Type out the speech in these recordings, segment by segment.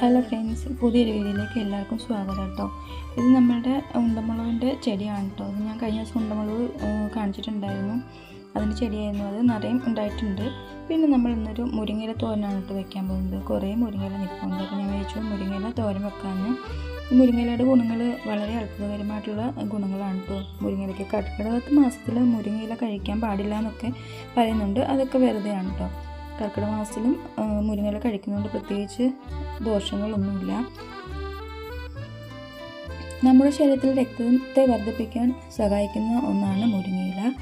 Hello friends പുതിയൊരു വീഡിയോയിലേക്ക് എല്ലാവർക്കും സ്വാഗതം കേട്ടോ. ഇത് നമ്മളുടെ ഉണ്ടമുളകിന്റെ ചെടിയാണ് കേട്ടോ. ഞാൻ കഴിഞ്ഞ ദിവസം ഉണ്ടമുളക് കാണിച്ചിട്ടുണ്ടായിരുന്നു. അതിന്റെ ചെടിയായിരുന്നു അത്. നിറയും ഉണ്ടായിട്ടുണ്ട്. പിന്നെ നമ്മൾ ഇന്നൊരു മുരിങ്ങയില തോരനാണ് കേട്ടോ വെക്കാൻ പോകുന്നത്. കുറേ മുരിങ്ങയില നിൽക്കുന്നുണ്ട് അപ്പോൾ ഞാൻ വിചാരിച്ചു മുരിങ്ങയില തോരൻ വെക്കാമെന്ന്. മുരിങ്ങയിലയുടെ ഗുണങ്ങൾ വളരെ അത്ഭുതകരമായിട്ടുള്ള ഗുണങ്ങളാണ് കേട്ടോ. മുരിങ്ങയിലയ്ക്ക് കർക്കിടകത്ത് മാസത്തിൽ മുരിങ്ങയില കഴിക്കാൻ പാടില്ല എന്നൊക്കെ പറയുന്നുണ്ട്. അതൊക്കെ വെറുതെയാണ് കേട്ടോ. കർക്കിടക മാസത്തിലും മുരിങ്ങയില കഴിക്കുന്നതുകൊണ്ട് പ്രത്യേകിച്ച് ദോഷങ്ങളൊന്നുമില്ല. നമ്മുടെ ശരീരത്തിൽ രക്തത്തെ വർദ്ധിപ്പിക്കാൻ സഹായിക്കുന്ന ഒന്നാണ് മുരിങ്ങയില.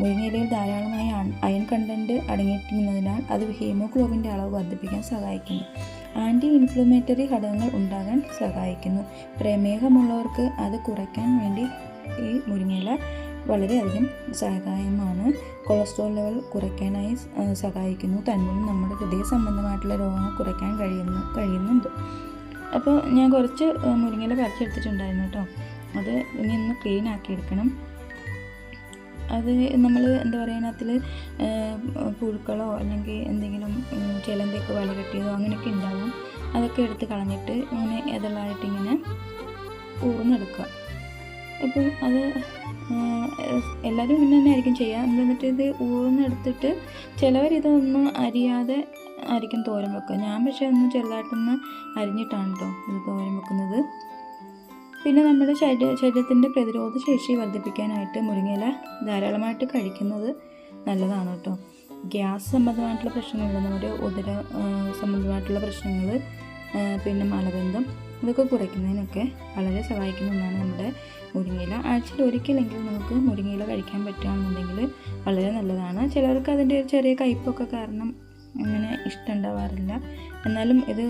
മുരിങ്ങയിലയിൽ ധാരാളമായി അയൺ കണ്ടന്റ് അടങ്ങിയിരിക്കുന്നതിനാൽ അത് ഹീമോഗ്ലോബിന്റെ അളവ് വർദ്ധിപ്പിക്കാൻ സഹായിക്കുന്നു. ആന്റി ഇൻഫ്ലമേറ്ററി ഘടകങ്ങൾ ഉണ്ടാകാൻ സഹായിക്കുന്നു. പ്രമേഹമുള്ളവർക്ക് അത് കുറയ്ക്കാൻ വേണ്ടി ഈ മുരിങ്ങയില വളരെയധികം സഹായമാണ് കൊളസ്ട്രോൾ ലെവൽ കുറയ്ക്കാനായി സഹായിക്കുന്നു. തന്മൂലം നമ്മുടെ ഹൃദയ സംബന്ധമായിട്ടുള്ള രോഗങ്ങൾ കുറയ്ക്കാൻ കഴിയുന്നു കഴിയുന്നുണ്ട്. അപ്പോൾ ഞാൻ കുറച്ച് മുരിങ്ങയില പറിച്ചെടുത്തിട്ടുണ്ടായിരുന്നു കേട്ടോ. അത് ഇനി ഒന്ന് ക്ലീൻ ആക്കി എടുക്കണം. അത് നമ്മൾ എന്താ പറയുക അതിൽ പുഴുക്കളോ അല്ലെങ്കിൽ എന്തെങ്കിലും ചിലന്തിയൊക്കെ വല കെട്ടിയതോ അങ്ങനെയൊക്കെ ഉണ്ടാവും. അതൊക്കെ എടുത്ത് കളഞ്ഞിട്ട് ഇങ്ങനെ ഇതളായിട്ട് ഇങ്ങനെ ഊർന്നെടുക്കുക. അപ്പോൾ അത് എല്ലാവരും ഇങ്ങനെ തന്നെ ആയിരിക്കും ചെയ്യുക. എന്നിട്ട് ഇത് ഊർന്നെടുത്തിട്ട് ചിലവർ ഇതൊന്നും അരിയാതെ ആയിരിക്കും തോരൻ വെക്കുക. ഞാൻ പക്ഷേ ഒന്ന് ചെറുതായിട്ടൊന്ന് അരിഞ്ഞിട്ടാണ് കേട്ടോ ഇത് തോരൻ വെക്കുന്നത്. പിന്നെ നമ്മുടെ ശരീര ശരീരത്തിന്റെ പ്രതിരോധ ശേഷി വർദ്ധിപ്പിക്കാനായിട്ട് മുരിങ്ങയില ധാരാളമായിട്ട് കഴിക്കുന്നത് നല്ലതാണ് കേട്ടോ ഗ്യാസ് സംബന്ധമായിട്ടുള്ള പ്രശ്നങ്ങൾ നമ്മുടെ ഉദര സംബന്ധമായിട്ടുള്ള പ്രശ്നങ്ങൾ പിന്നെ മലബന്ധം ഇതൊക്കെ കുറയ്ക്കുന്നതിനൊക്കെ വളരെ സഹായിക്കുന്ന ഒന്നാണ് നമ്മുടെ മുരിങ്ങയില. ആഴ്ചയിൽ ഒരിക്കലെങ്കിലും നമുക്ക് മുരിങ്ങയില കഴിക്കാൻ പറ്റുകയാണെന്നുണ്ടെങ്കിൽ വളരെ നല്ലതാണ്. ചിലർക്ക് അതിന്റെ ഒരു ചെറിയ കയ്പൊക്കെ കാരണം അങ്ങനെ ഇഷ്ടമുണ്ടാവാറില്ല. എന്നാലും ഇത്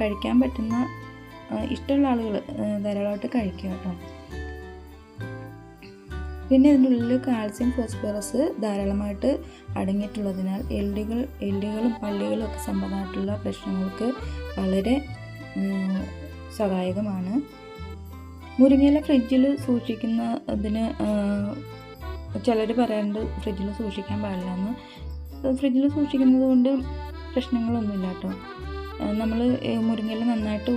കഴിക്കാൻ പറ്റുന്ന ഇഷ്ടമുള്ള ആളുകൾ ധാരാളമായിട്ട് കഴിക്കുക കേട്ടോ. പിന്നെ ഇതിന്റെ ഉള്ളിൽ കാൽസ്യം ഫോസ്ഫറസ് ധാരാളമായിട്ട് അടങ്ങിയിട്ടുള്ളതിനാൽ എല്ലുകൾ എല്ലുകളും പല്ലുകളും ഒക്കെ സംബന്ധമായിട്ടുള്ള പ്രശ്നങ്ങൾക്ക് വളരെ സഹായകമാണ് മുരിങ്ങയില ഫ്രിഡ്ജിൽ സൂക്ഷിക്കുന്നതിന് ചിലർ പറയാറുണ്ട് ഫ്രിഡ്ജിൽ സൂക്ഷിക്കാൻ പാടില്ല എന്ന് ഫ്രിഡ്ജിൽ സൂക്ഷിക്കുന്നത് കൊണ്ട് പ്രശ്നങ്ങളൊന്നുമില്ല കേട്ടോ നമ്മൾ മുരിങ്ങയില നന്നായിട്ട്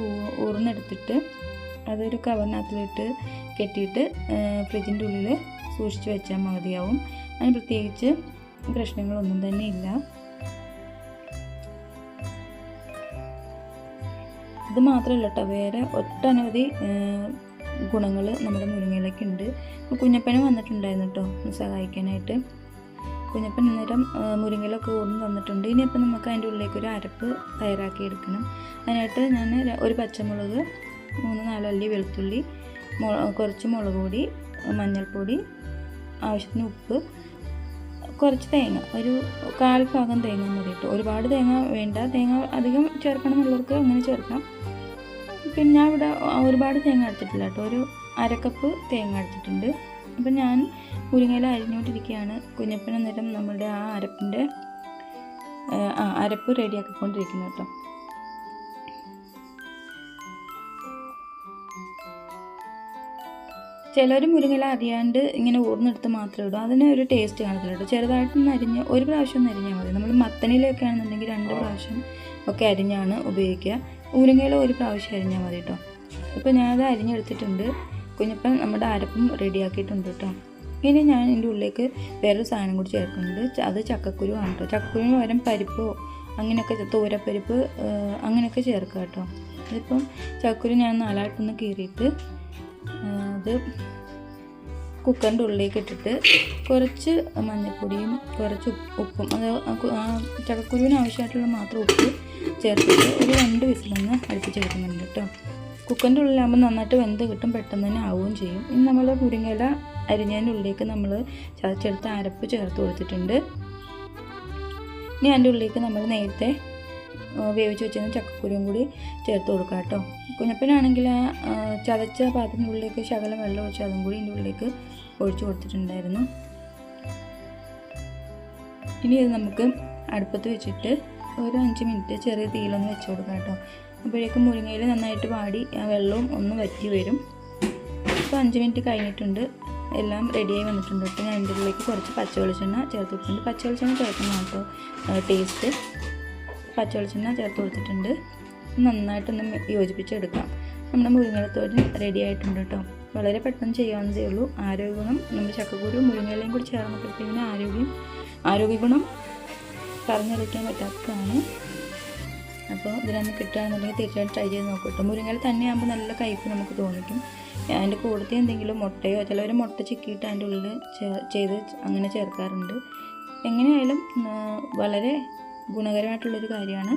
ഊർന്നെടുത്തിട്ട് അതൊരു കവറിനകത്തിലിട്ട് കെട്ടിയിട്ട് ഫ്രിഡ്ജിന്റെ ഉള്ളിൽ സൂക്ഷിച്ച് വെച്ചാൽ മതിയാവും. അതിന് പ്രത്യേകിച്ച് പ്രശ്നങ്ങളൊന്നും തന്നെ ഇല്ല. ഇത് മാത്രമല്ല കേട്ടോ വേറെ ഒട്ടനവധി ഗുണങ്ങൾ നമ്മുടെ മുരിങ്ങയിലൊക്കെ ഉണ്ട് കുഞ്ഞപ്പനും വന്നിട്ടുണ്ടായിരുന്നു കേട്ടോ സഹായിക്കാനായിട്ട്. കുഞ്ഞപ്പൻ അന്നേരം മുരിങ്ങയിലൊക്കെ ഊർന്ന് തന്നിട്ടുണ്ട്. ഇനിയിപ്പോൾ നമുക്ക് അതിന്റെ ഉള്ളിലേക്ക് ഒരു അരപ്പ് തയ്യാറാക്കി എടുക്കണം. അതിനായിട്ട് ഞാൻ ഒരു പച്ചമുളക് മൂന്ന് നാലല്ലി വെളുത്തുള്ളി കുറച്ച് മുളക് പൊടി മഞ്ഞൾപ്പൊടി ആവശ്യത്തിന് ഉപ്പ് കുറച്ച് തേങ്ങ ഒരു കാൽ ഭാഗം തേങ്ങ മതി കേട്ടോ ഒരുപാട് തേങ്ങ വേണ്ട തേങ്ങ അധികം ചേർക്കണം എന്നുള്ളവർക്ക് അങ്ങനെ ചേർക്കാം. പിന്നെ ഞാൻ ഇവിടെ ഒരുപാട് തേങ്ങ എടുത്തിട്ടില്ല കേട്ടോ. ഒരു അരക്കപ്പ് തേങ്ങ എടുത്തിട്ടുണ്ട് അപ്പം ഞാൻ മുരിങ്ങയില അരിഞ്ഞുകൊണ്ടിരിക്കുകയാണ്. കുഞ്ഞപ്പൻ അന്നേരം നമ്മുടെ ആ അരപ്പിന്റെ ആ അരപ്പ് റെഡിയാക്കിക്കൊണ്ടിരിക്കുന്നു കേട്ടോ. ചിലർ മുരിങ്ങയില അറിയാണ്ട് ഇങ്ങനെ ഊർന്നെടുത്ത് മാത്രമേ ഇടും. അതിന് ഒരു ടേസ്റ്റ് കാണത്തില്ല കേട്ടോ. ചെറുതായിട്ടൊന്ന് അരിഞ്ഞ് ഒരു പ്രാവശ്യം ഒന്ന് അരിഞ്ഞാൽ മതി. നമ്മൾ മത്തനിലൊക്കെ ആണെന്നുണ്ടെങ്കിൽ രണ്ട് പ്രാവശ്യം ഒക്കെ അരിഞ്ഞാണ് ഉപയോഗിക്കുക. മുരിങ്ങയില ഒരു പ്രാവശ്യം അരിഞ്ഞാൽ മതി കേട്ടോ ഇപ്പോൾ ഞാനത് അരിഞ്ഞെടുത്തിട്ടുണ്ട്. കുഞ്ഞപ്പം നമ്മുടെ അരപ്പും റെഡിയാക്കിയിട്ടുണ്ട് കേട്ടോ ഇനി ഞാൻ എന്റെ ഉള്ളിലേക്ക് വേറൊരു സാധനം കൂടി ചേർക്കുന്നുണ്ട്. അത് ചക്കക്കുരു ആണ് കേട്ടോ ചക്കക്കുരുവിന് പകരം പരിപ്പോ അങ്ങനെയൊക്കെ തോരപ്പരിപ്പ് അങ്ങനെയൊക്കെ ചേർക്കുക കേട്ടോ അതിപ്പം ചക്കക്കുരു ഞാൻ നാലായിട്ടൊന്ന് കീറിയിട്ട് അത് കുക്കറിന്റെ ഉള്ളിലേക്ക് ഇട്ടിട്ട് കുറച്ച് മഞ്ഞൾപ്പൊടിയും കുറച്ച് ഉപ്പും അത് ചക്കക്കുരുവിന് ആവശ്യമായിട്ടുള്ള മാത്രം ഉപ്പ് ചേർത്തിട്ട് ഒരു രണ്ട് വിസിലൊന്ന് അടുപ്പിച്ചെടുക്കുന്നുണ്ട് കേട്ടോ. കുക്കറിന്റെ ഉള്ളിലാകുമ്പോൾ നന്നായിട്ട് വെന്ത് കിട്ടും പെട്ടെന്ന് തന്നെ ആവുകയും ചെയ്യും. ഇനി നമ്മൾ മുരിങ്ങയില അരിഞ്ഞതിന്റെ ഉള്ളിലേക്ക് നമ്മൾ ചതച്ചെടുത്ത് അരപ്പ് ചേർത്ത് കൊടുത്തിട്ടുണ്ട്. ഇനി അതിന്റെ ഉള്ളിലേക്ക് നമ്മൾ നേരത്തെ വേവിച്ച് വെച്ചിരുന്ന ചക്കക്കുരും കൂടി ചേർത്ത് കൊടുക്കുക കേട്ടോ. കുഞ്ഞപ്പനാണെങ്കിൽ ചതച്ച പാത്രത്തിന്റെ ഉള്ളിലേക്ക് ശകലം വെള്ളം ഒഴിച്ച് അതും കൂടി ഇതിന്റെ ഉള്ളിലേക്ക് ഒഴിച്ചു കൊടുത്തിട്ടുണ്ടായിരുന്നു. ഇനി ഇത് നമുക്ക് അടുപ്പത്ത് വെച്ചിട്ട് ഒരു അഞ്ച് മിനിറ്റ് ചെറിയ തീയിലൊന്ന് വെച്ച് കൊടുക്കാം കേട്ടോ. അപ്പോഴേക്കും മുരിങ്ങയിൽ നന്നായിട്ട് വാടി വെള്ളവും ഒന്ന് വറ്റി വരും. ഇപ്പോൾ അഞ്ച് മിനിറ്റ് കഴിഞ്ഞിട്ടുണ്ട്. എല്ലാം റെഡിയായി വന്നിട്ടുണ്ട്. കേട്ടോ ഞാൻ അതിന്റെ ഉള്ളിലേക്ക് കുറച്ച് പച്ച വെളിച്ചെണ്ണ ചേർത്ത് കൊടുത്തിട്ടുണ്ട്. പച്ച വെളിച്ചെണ്ണ ചേർക്കണം കേട്ടോ ടേസ്റ്റ് പച്ച വെളിച്ചെണ്ണ ചേർത്ത് കൊടുത്തിട്ടുണ്ട്. നന്നായിട്ടൊന്ന് യോജിപ്പിച്ചെടുക്കാം. നമ്മുടെ മുരിങ്ങലത്തോരൻ റെഡി ആയിട്ടുണ്ട് കേട്ടോ. വളരെ പെട്ടെന്ന് ചെയ്യാവുന്നതേ ഉള്ളൂ. ആരോഗ്യഗുണം നമ്മുടെ ചക്കക്കുരു മുരിങ്ങയിലയും കൂടി ചേർന്നപ്പോഴത്തേക്കിന് ആരോഗ്യം ആരോഗ്യഗുണം പറഞ്ഞറിയിക്കാൻ പറ്റാത്തതാണ്. അപ്പോൾ ഇതിനൊന്ന് കിട്ടുകയാണെന്നുണ്ടെങ്കിൽ തീർച്ചയായിട്ടും ട്രൈ ചെയ്ത് നോക്കൂ മുരിങ്ങൽ തന്നെയാകുമ്പോൾ നല്ല കയ്പ്പ് നമുക്ക് തോന്നിക്കും. അതിന്റെ കൂടത്തിൽ എന്തെങ്കിലും മുട്ടയോ ചിലവർ മുട്ട ചിക്കിയിട്ട് അതിന്റെ ഉള്ളിൽ ചെയ്ത് അങ്ങനെ ചേർക്കാറുണ്ട്. എങ്ങനെയായാലും വളരെ ഗുണകരമായിട്ടുള്ളൊരു കാര്യമാണ്.